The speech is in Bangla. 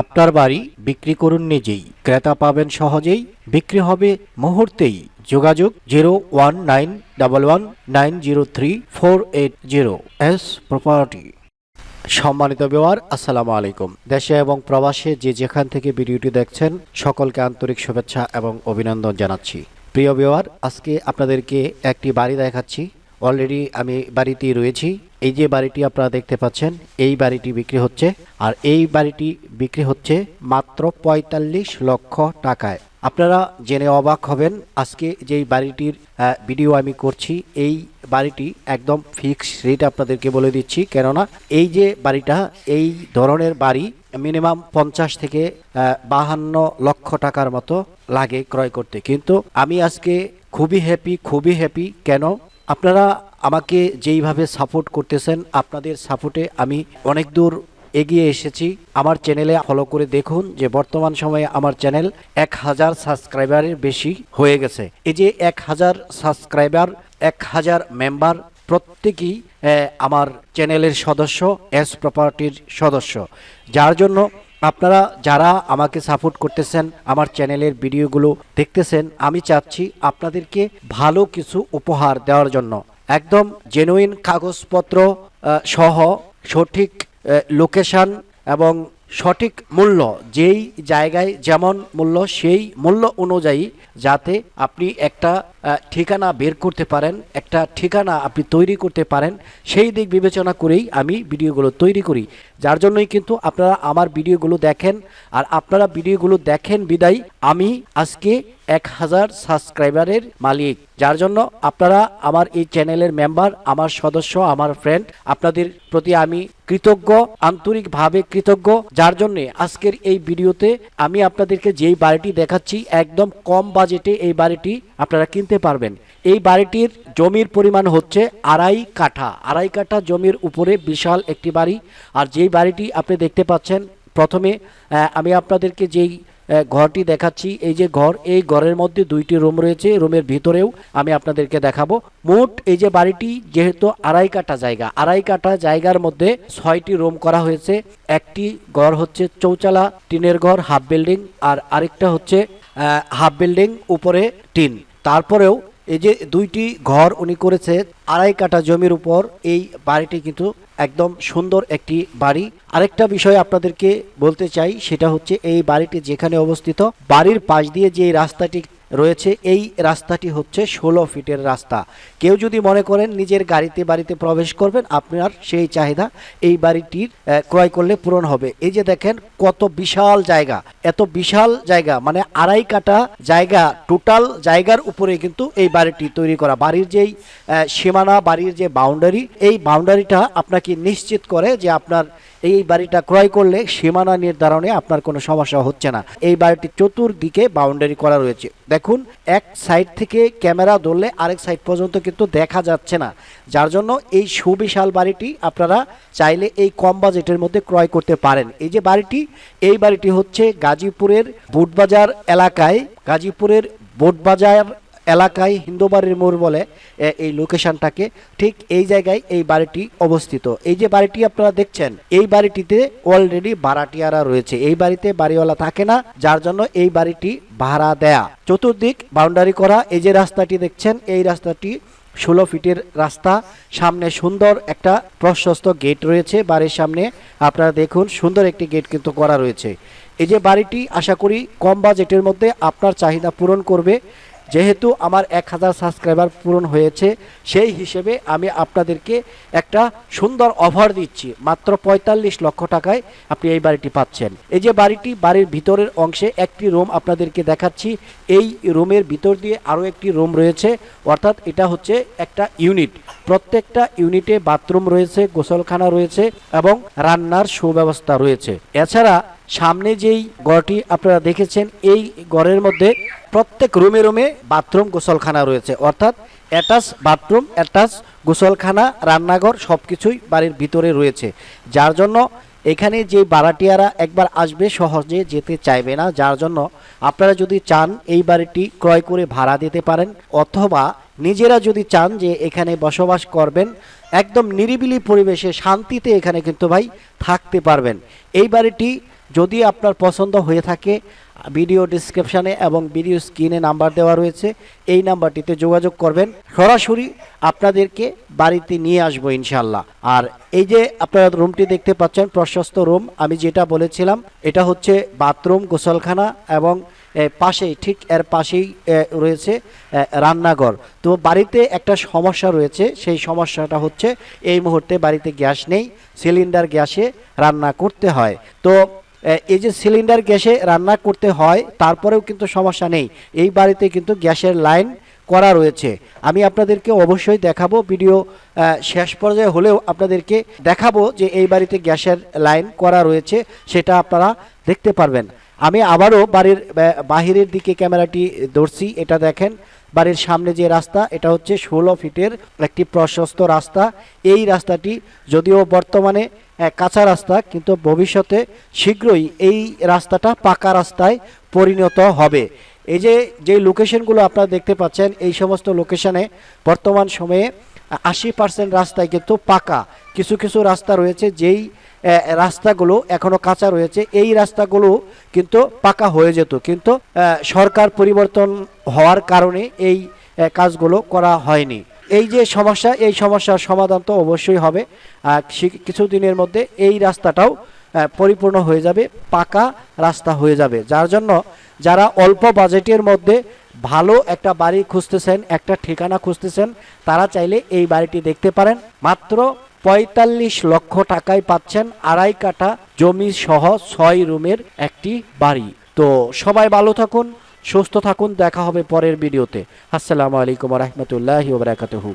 আপনার বাড়ি বিক্রি করুন নিজেই। ক্রেতা পাবেন সহজেই। বিক্রি হবে মুহূর্তেই। যোগাযোগ zero one nine double one nine zero three four eight zero S property. সম্মানিত বেওয়ার আসসালামু আলাইকুম। দেশে এবং প্রবাসে যে যেখান থেকে ভিডিওটি দেখছেন, সকলকে আন্তরিক শুভেচ্ছা এবং অভিনন্দন জানাচ্ছি। প্রিয় বেওয়ার আজকে আপনাদেরকে একটি বাড়ি দেখাচ্ছি। অলরেডি আমি বাড়িতেই রয়েছি। এই যে বাড়িটি আপনারা দেখতে পাচ্ছেন, এই বাড়িটি বিক্রি হচ্ছে। আর এই বাড়িটি বিক্রি হচ্ছে মাত্র পঁয়তাল্লিশ লক্ষ টাকায়। আপনারা জেনে অবাক হবেন, আজকে যেই বাড়িটির ভিডিও আমি করছি, এই বাড়িটি একদম ফিক্স রেট আপনাদেরকে বলে দিচ্ছি। কেননা এই যে বাড়িটা, এই ধরনের বাড়ি মিনিমাম পঞ্চাশ থেকে বাহান্ন লক্ষ টাকার মতো লাগে ক্রয় করতে। কিন্তু আমি আজকে খুবই হ্যাপি খুবই হ্যাপি কেন? আপনারা আমাকে যেইভাবে সাপোর্ট করতেছেন, আপনাদের সাপোর্টে আমি অনেক দূর এগিয়ে এসেছি। আমার চ্যানেলে ফলো করে দেখুন যে বর্তমান সময়ে আমার চ্যানেল এক হাজার সাবস্ক্রাইবারের বেশি হয়ে গেছে। এই যে এক হাজার সাবস্ক্রাইবার এক হাজার মেম্বার প্রত্যেকেই আমার চ্যানেলের সদস্য এস প্রপার্টির সদস্য। যার জন্য আপনারা যারা আমাকে সাপোর্ট করতেছেন, আমার চ্যানেলের ভিডিওগুলো দেখতেছেন, আমি চাচ্ছি আপনাদেরকে ভালো কিছু উপহার দেওয়ার জন্য। একদম জেনুইন কাগজপত্র সহ সঠিক লোকেশন এবং সঠিক মূল্য, যেই জায়গায় যেমন মূল্য, সেই মূল্য অনুযায়ী যাতে আপনি একটা ঠিকানা বের করতে পারেন, একটা ঠিকানা আপনি তৈরি করতে পারেন, সেই দিক বিবেচনা করেই আমি ভিডিওগুলো তৈরি করি। যার জন্যই কিন্তু আপনারা আমার ভিডিওগুলো দেখেন, আর আপনারা ভিডিওগুলো দেখেন বিদায়, আমি আজকে এক হাজার সাবস্ক্রাইবারের মালিক। যার জন্য আপনারা আমার এই চ্যানেলের মেম্বার, আমার সদস্য, আমার ফ্রেন্ড আপনাদের প্রতি আমি কৃতজ্ঞ, আন্তরিকভাবে কৃতজ্ঞ। যার জন্য আজকের এই ভিডিওতে আমি আপনাদেরকে যেই বাড়িটি দেখাচ্ছি, একদম কম বাজেটে এই বাড়িটি আপনারা কিনতে পারবেন। এই বাড়িটির জমির পরিমাণ হচ্ছে আড়াই কাঠা। আড়াই কাঠা জমির উপরে বিশাল একটি বাড়ি। আর যেই বাড়িটি আপনি দেখতে পাচ্ছেন, প্রথমে আমি আপনাদেরকে যেই ঘরটি দেখাচ্ছি, এই যে ঘর, এই ঘরের মধ্যে দুইটি রুম রয়েছে, রুমের ভিতরেও আমি আপনাদেরকে দেখাবো। মোট এই যে বাড়িটি যেহেতু আড়াই কাঠা জায়গা, আড়াই কাঠা জায়গার মধ্যে ছয়টি রুম করা হয়েছে। একটি ঘর হচ্ছে চৌচালা টিনের ঘর, হাফ বিল্ডিং, আর আরেকটা হচ্ছে হাফ বিল্ডিং, উপরে টিন। তারপরেও এই যে দুইটি ঘর উনি করেছে, আড়াই কাটা জমির উপর, এই বাড়িটি কিন্তু একদম সুন্দর একটি বাড়ি। আরেকটা বিষয় আপনাদেরকে বলতে চাই, সেটা হচ্ছে এই বাড়িটি যেখানে অবস্থিত, বাড়ির পাশ দিয়ে যে রাস্তাটি রয়েছে, এই রাস্তাটি হচ্ছে ষোলো ফিটের রাস্তা। কেউ যদি মনে করেন নিজের গাড়িতে বাড়িতে প্রবেশ করবেন, আপনার সেই চাহিদা এই বাড়িটির ক্রয় করলে পূরণ হবে। এই যে দেখেন কত বিশাল জায়গা, এত বিশাল জায়গা মানে আড়াই কাটা জায়গা টোটাল জায়গার উপরে কিন্তু এই বাড়িটি তৈরি করা। বাড়ির যেই সীমানা, বাড়ির যে বাউন্ডারি এই বাউন্ডারিটা আপনাকে নিশ্চিত করে যে আপনার এই বাড়িটা ক্রয় করলে সীমানা নির্ধারণে আপনার কোনো সমস্যা হচ্ছে না। এই বাড়িটি চতুর্দিকে বাউন্ডারি করা রয়েছে। দেখুন, এক সাইড থেকে ক্যামেরা ধরলে আরেক সাইড পর্যন্ত কিন্তু দেখা যাচ্ছে না। যার জন্য এই সুবিশাল বাড়িটি আপনারা চাইলে এই কম বাজেটের মধ্যে ক্রয় করতে পারেন। এই যে বাড়িটি, এই বাড়িটি হচ্ছে গাজীপুরের বুটবাজার এলাকায়, গাজীপুরের বোটবাজার এলাকায় হিন্দুবাড়ির মোড় বলে এই লোকেশনটাকে ঠিক এই জায়গায় এই বাড়িটি অবস্থিত। এই যে বাড়িটি আপনারা দেখছেন, এই বাড়িটিতে অলরেডি ভাড়াটিয়ারা রয়েছে। এই বাড়িতে বাড়িওয়ালা থাকে না, যার জন্য এই বাড়িটি ভাড়া দেয়া। চতুর্দিক বাউন্ডারি করা, এই যে রাস্তাটি দেখছেন, এই রাস্তাটি ষোলো ফিটের রাস্তা। সামনে সুন্দর একটা প্রশস্ত গেট রয়েছে বাড়ির সামনে। আপনারা দেখুন, সুন্দর একটি গেট কিন্তু করা রয়েছে। এই যে বাড়িটি, আশা করি কম বাজেটের মধ্যে আপনার চাহিদা পূরণ করবে। যেহেতু আমার এক হাজার সাবস্ক্রাইবার পূরণ হয়েছে, সেই হিসেবে আমি আপনাদেরকে একটা সুন্দর অফার দিচ্ছি। মাত্র পঁয়তাল্লিশ লক্ষ টাকায় আপনি এই বাড়িটি পাচ্ছেন। এই যে বাড়িটি, বাড়ির ভিতরের অংশে একটি রুম আপনাদেরকে দেখাচ্ছি। এই রুমের ভিতর দিয়ে আরও একটি রুম রয়েছে। অর্থাৎ এটা হচ্ছে একটা ইউনিট প্রত্যেকটা ইউনিটে বাথরুম রয়েছে, গোসলখানা রয়েছে এবং রান্নার সুব্যবস্থা রয়েছে। এছাড়া সামনে যেই ঘরটি আপনারা দেখেছেন, এই ঘরের মধ্যে প্রত্যেক রুমে রুমে বাথরুম গোসলখানা রয়েছে। অর্থাৎ অ্যাটাচ বাথরুম, অ্যাটাচ গোসলখানা, রান্নাঘর সব কিছুই বাড়ির ভিতরে রয়েছে। যার জন্য এখানে যে বারাটিয়ারা একবার আসবে সহজে যেতে চাইবে না। যার জন্য আপনারা যদি চান এই বাড়িটি ক্রয় করে ভাড়া দিতে পারেন, অথবা নিজেরা যদি চান যে এখানে বসবাস করবেন, একদম নিরিবিলি পরিবেশে, শান্তিতে এখানে কিন্তু ভাই থাকতে পারবেন। এই বাড়িটি যদি আপনার পছন্দ হয়ে থাকে ভিডিও ডিসক্রিপশানে এবং ভিডিও স্ক্রিনে নাম্বার দেওয়া রয়েছে। এই নাম্বারটিতে যোগাযোগ করবেন। সরাসরি আপনাদেরকে বাড়িতে নিয়ে আসব ইনশাল্লাহ আর এই যে আপনারা রুমটি দেখতে পাচ্ছেন, প্রশস্ত রুম আমি যেটা বলেছিলাম, এটা হচ্ছে বাথরুম গোসলখানা এবং পাশেই, ঠিক এর পাশেই রয়েছে রান্নাঘর। তো বাড়িতে একটা সমস্যা রয়েছে। সেই সমস্যাটা হচ্ছে, এই মুহূর্তে বাড়িতে গ্যাস নেই, সিলিন্ডার গ্যাসে রান্না করতে হয়। তো এই যে সিলিন্ডার গ্যাসে রান্না করতে হয়, তারপরেও কিন্তু সমস্যা নেই। এই বাড়িতে কিন্তু গ্যাসের লাইন করা রয়েছে। আমি আপনাদেরকে অবশ্যই দেখাবো ভিডিও শেষ পর্যায়ে হলেও আপনাদেরকে দেখাবো যে এই বাড়িতে গ্যাসের লাইন করা রয়েছে, সেটা আপনারা দেখতে পারবেন। আমি আবারও বাড়ির বাহিরের দিকে ক্যামেরাটি ধরছি, এটা দেখেন। বাড়ির সামনে যে রাস্তা, এটা হচ্ছে ষোলো ফিটের একটি প্রশস্ত রাস্তা। এই রাস্তাটি যদিও বর্তমানে কাঁচা রাস্তা, কিন্তু ভবিষ্যতে শীঘ্রই এই রাস্তাটা পাকা রাস্তায় পরিণত হবে। এই যে যে লোকেশনগুলো আপনারা দেখতে পাচ্ছেন, এই সমস্ত লোকেশনে বর্তমান সময়ে আশি পার্সেন্ট রাস্তায় কিন্তু পাকা। কিছু কিছু রাস্তা রয়েছে যেই রাস্তাগুলো এখনও কাঁচা রয়েছে। এই রাস্তাগুলো কিন্তু পাকা হয়ে যেত। কিন্তু সরকার পরিবর্তন হওয়ার কারণে এই কাজগুলো করা হয়নি। এই যে সমস্যা, এই সমস্যার সমাধান তো অবশ্যই হবে। কিছুদিনের মধ্যে এই রাস্তাটাও পরিপূর্ণ হয়ে যাবে, পাকা রাস্তা হয়ে যাবে। যার জন্য যারা অল্প বাজেটের মধ্যে ভালো একটা বাড়ি খুঁজতেছেন, একটা ঠিকানা খুঁজতেছেন, তারা চাইলে এই বাড়িটি দেখতে পারেন। মাত্র পঁয়তাল্লিশ লক্ষ টাকায় পাচ্ছেন আড়াই কাঠা জমি সহ ছয় রুমের একটি বাড়ি। তো সবাই ভালো থাকুন, সুস্থ থাকুন, দেখা হবে পরের ভিডিওতে। আসসালামু আলাইকুম রহমতুল্লাহ বারাকাতুহু।